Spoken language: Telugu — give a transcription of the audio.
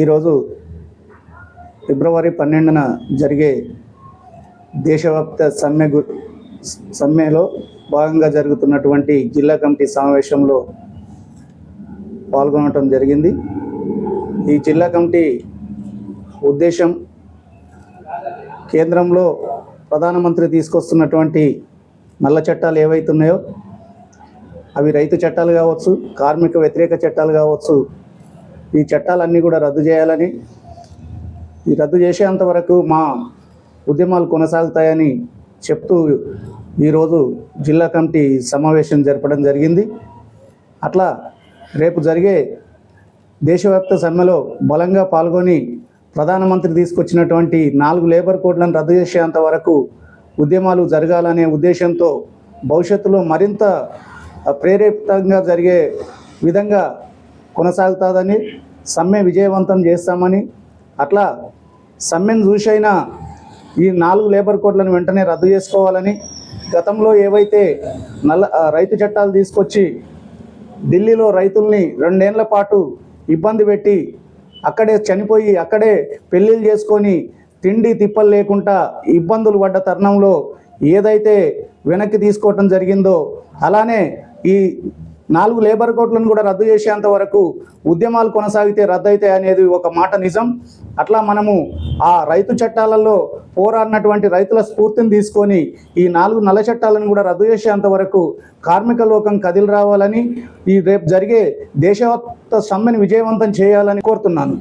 ఈరోజు ఫిబ్రవరి పన్నెండున జరిగే దేశవ్యాప్త సమ్మె గు సమ్మెలో భాగంగా జరుగుతున్నటువంటి జిల్లా కమిటీ సమావేశంలో పాల్గొనటం జరిగింది. ఈ జిల్లా కమిటీ ఉద్దేశం కేంద్రంలో ప్రధానమంత్రి తీసుకొస్తున్నటువంటి నల్ల చట్టాలు ఏవైతున్నాయో అవి రైతు చట్టాలు కావచ్చు కార్మిక వ్యతిరేక చట్టాలు కావచ్చు ఈ చట్టాలన్నీ కూడా రద్దు చేయాలని. ఈ రద్దు చేసేంత వరకు మా ఉద్యమాలు కొనసాగుతాయని చెప్తూ ఈరోజు జిల్లా కమిటీ సమావేశం జరపడం జరిగింది. అట్లా రేపు జరిగే దేశవ్యాప్త సమ్మెలో బలంగా పాల్గొని ప్రధానమంత్రి తీసుకొచ్చినటువంటి నాలుగు లేబర్ కోడ్లను రద్దు చేసేంత వరకు ఉద్యమాలు జరగాలనే ఉద్దేశంతో భవిష్యత్తులో మరింత ప్రేరేపితంగా జరిగే విధంగా కొనసాగుతుందని సమ్మె విజయవంతం చేస్తామని అట్లా సమ్మెను చూసైనా ఈ నాలుగు లేబర్ కోడ్లను వెంటనే రద్దు చేసుకోవాలని గతంలో ఏవైతే నల్ల రైతు చట్టాలు తీసుకొచ్చి ఢిల్లీలో రైతుల్ని రెండేళ్ళ పాటు ఇబ్బంది పెట్టి అక్కడే చనిపోయి అక్కడే పెళ్ళిళ్ళు చేసుకొని తిండి తిప్పలు లేకుండా ఇబ్బందులు పడ్డ తరుణంలో ఏదైతే వెనక్కి తీసుకోవటం జరిగిందో అలానే ఈ నాలుగు లేబర్ కోట్లను కూడా రద్దు చేసేంత వరకు ఉద్యమాలు కొనసాగితే రద్దయితాయి అనేది ఒక మాట నిజం. అట్లా మనము ఆ రైతు చట్టాలలో పోరాడినటువంటి రైతుల స్ఫూర్తిని తీసుకొని ఈ నాలుగు నల్ల చట్టాలను కూడా రద్దు చేసేంత వరకు కార్మిక లోకం కదిలి రావాలని ఈ రేపు జరిగే దేశవత్త సమ్మెను విజయవంతం చేయాలని కోరుతున్నాను.